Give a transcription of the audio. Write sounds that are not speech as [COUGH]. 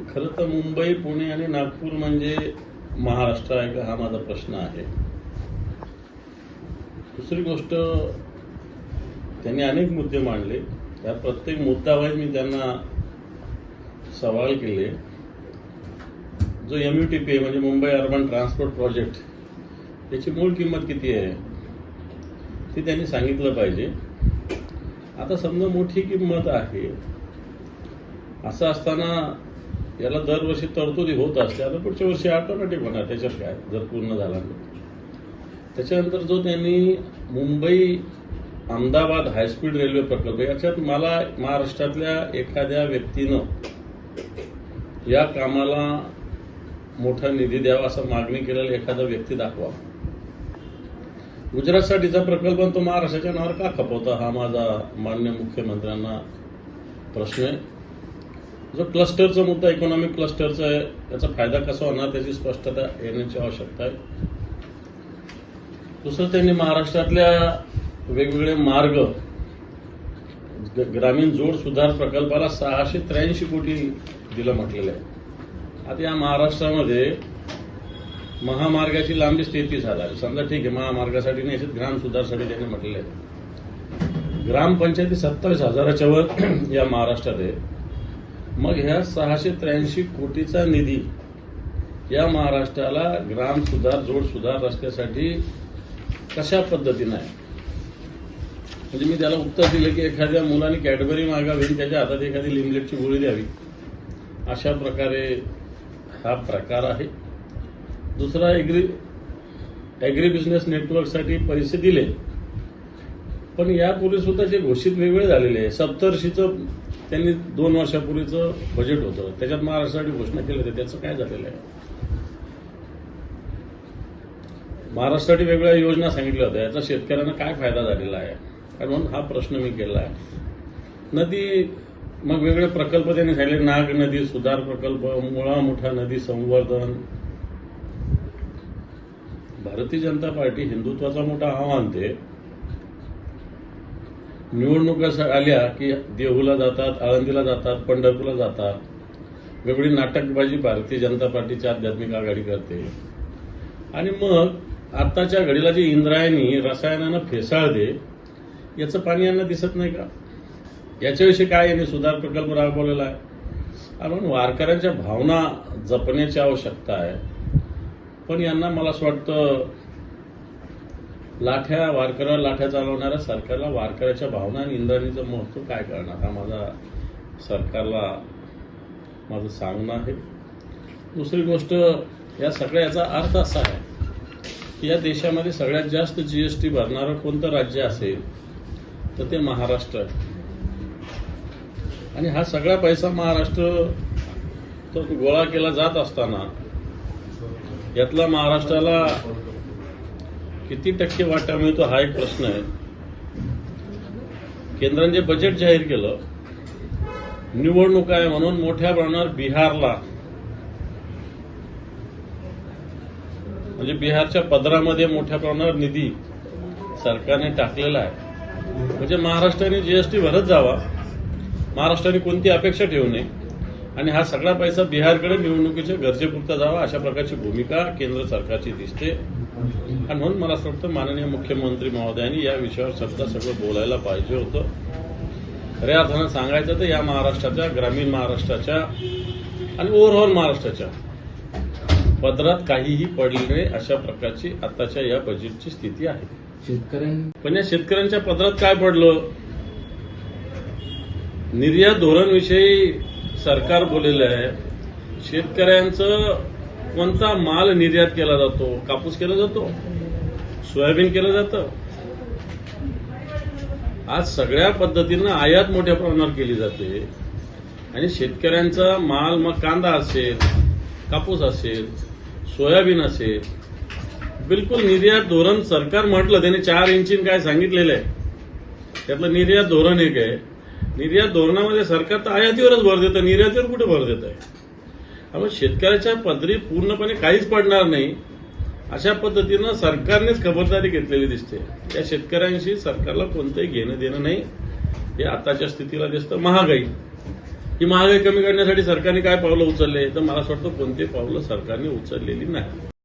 खरं तर मुंबई पुणे आणि नागपूर म्हणजे महाराष्ट्र आहे का? हा माझा प्रश्न आहे. दुसरी गोष्ट त्यांनी अनेक मुद्दे मांडले. त्या प्रत्येक मुद्द्यावर मी त्यांना सवाल केले. जो एम यू टी पी म्हणजे मुंबई अर्बन ट्रान्सपोर्ट प्रोजेक्ट याची मूळ किंमत किती आहे? ते त्यांनी सांगितलं पाहिजे. आता समजा मोठी किंमत आहे. असं असताना याला दरवर्षी तरतुदी होत असल्यानं पुढच्या वर्षी ऑटोमॅटिक होणार त्याच्यात काय? जर पूर्ण झाला नाही त्याच्यानंतर जो त्यांनी मुंबई अहमदाबाद हायस्पीड रेल्वे प्रकल्प याच्यात मला महाराष्ट्रातल्या एखाद्या व्यक्तीनं या कामाला मोठा निधी द्यावा असं मागणी केलेला एखादा व्यक्ती दाखवा. गुजरातसाठीचा प्रकल्प तो महाराष्ट्राच्या नावावर का खपवता हा माझा मान्य मुख्यमंत्र्यांना प्रश्न आहे. जो क्लस्टरचा मुद्दा इकॉनॉमिक क्लस्टरचा आहे त्याचा फायदा कसा होणार त्याची स्पष्टता येण्याची आवश्यकता आहे. दुसरं त्यांनी महाराष्ट्रातल्या वेगवेगळे मार्ग ग्रामीण जोड सुधार प्रकल्पाला सहाशे त्र्याऐंशी कोटी दिलं म्हटलेलं आहे. आता या महाराष्ट्रामध्ये महामार्गाची लांबी तेहतीस हजार समजा ठीक आहे महामार्गासाठी नाही ग्राम सुधारसाठी त्यांनी म्हटलेलं आहे. ग्रामपंचायती सत्तावीस हजाराच्या वर [CLEARS THROAT] या महाराष्ट्रात आहे. मग ह्या सहाशे त्र्याऐंशी कोटीचा निधी या महाराष्ट्राला ग्राम सुधार जोड सुधार रस्त्यासाठी कशा पद्धतीनं आहे? म्हणजे मी त्याला उत्तर दिलं की एखाद्या मुलाने कॅडबरी मागावी आणि त्याच्या हातात एखादी लिमलेटची गोळी द्यावी. अशा प्रकारे हा प्रकार आहे. दुसरा एग्री ॲग्री बिझनेस नेटवर्कसाठी पैसे दिले. पण यापूर्वी सुद्धा जे घोषित वेगळे झालेले आहे. सप्तर्षीचं त्यांनी दोन वर्षापूर्वीचं बजेट होतं. त्याच्यात महाराष्ट्रासाठी घोषणा केली होती त्याचं काय झालेलं आहे? महाराष्ट्रासाठी वेगवेगळ्या योजना सांगितल्या होत्या. याचा शेतकऱ्यांना काय फायदा झालेला आहे? आणि म्हणून हा प्रश्न मी केला आहे. नदी मग वेगळे प्रकल्प त्यांनी सांगितले. नाग नदी सुधार प्रकल्प मुळा मोठा नदी संवर्धन. भारतीय जनता पार्टी हिंदुत्वाचा मोठा आव्हान ते निवडणुका आल्या की देहूला जातात आळंदीला जातात पंढरपूरला जातात. वेगळी नाटकबाजी भारतीय जनता पार्टीची आध्यात्मिक आघाडी करते. आणि मग आत्ताच्या घडीला जी इंद्रायणी रसायनानं फेसाळते याचं पाणी यांना दिसत नाही का? याच्याविषयी काय यांनी सुधार प्रकल्प राबवलेला आहे? आपण वारकऱ्यांच्या भावना जपण्याची आवश्यकता आहे. पण यांना मला असं वाटतं लाठ्या वारकऱ्याला लाठ्या चालवणाऱ्या सरकारला वारकऱ्याच्या भावना आणि इंद्राणीचं महत्त्व काय करणार? हा माझा सरकारला माझं सांगणं आहे. दुसरी गोष्ट या सगळ्या याचा अर्थ असा आहे की या देशामध्ये सगळ्यात जास्त जी एस टी भरणारं कोणतं राज्य असेल तर ते महाराष्ट्र आणि हा सगळा पैसा महाराष्ट्र तो गोळा केला जात असताना यातला महाराष्ट्राला किती टक्के वाटा मिळतो हा एक प्रश्न आहे? केंद्राने जे बजेट जाहीर केलं निवडणूक आहे म्हणून मोठ्या प्रमाणावर बिहारला म्हणजे बिहारच्या पदरामध्ये मोठ्या प्रमाणावर निधी सरकारने टाकलेला आहे. म्हणजे महाराष्ट्राने जीएसटी भरत जावा. महाराष्ट्राने कोणती अपेक्षा ठेवू नये? आणि हा सगळा पैसा बिहारकडे निवडणुकीच्या गरजेपुरता जावा अशा प्रकारची भूमिका केंद्र सरकारची दिसते. आणि म्हणून मला असं वाटतं माननीय मुख्यमंत्री महोदयांनी या विषयावर सध्या सगळं बोलायला पाहिजे होतं. खऱ्या अर्थानं सांगायचं तर या महाराष्ट्राच्या ग्रामीण महाराष्ट्राच्या आणि ओव्हरऑल महाराष्ट्राच्या पदरात काहीही पडले नाही अशा प्रकारची आताच्या या बजेटची स्थिती आहे. शेतकऱ्यां पण या शेतकऱ्यांच्या पदरात काय पडलं? निर्यात धोरणविषयी सरकार बोललेलं आहे शेतकऱ्यांचं कोणता माल निर्यात केला जातो? कापूस केला जातो? सोयाबीन केलं जातं? आज सगळ्या पद्धतीनं आयात मोठ्या प्रमाणावर केली जाते. आणि शेतकऱ्यांचा माल मग कांदा असेल कापूस असेल सोयाबीन असेल बिलकुल निर्यात धोरण सरकार म्हटलं त्याने चार इंची काय सांगितलेलं आहे? त्यातलं निर्यात धोरण एक आहे. निर्यात धोरणामध्ये सरकार तर आयातीवरच भर देतं निर्यातीवर कुठे भर देत आहे? त्यामुळे शेतकऱ्याच्या पदरी पूर्णपणे काहीच पडणार नाही. अशा पद्धतीनं सरकारनेच खबरदारी घेतलेली दिसते. या शेतकऱ्यांशी सरकारला कोणतंही घेणं देणं नाही. हे आताच्या स्थितीला दिसतं. महागाई. ही महागाई कमी करण्यासाठी सरकारने काय पावलं उचलले? तर मला असं वाटतं कोणते पावलं सरकारने उचललेली नाही.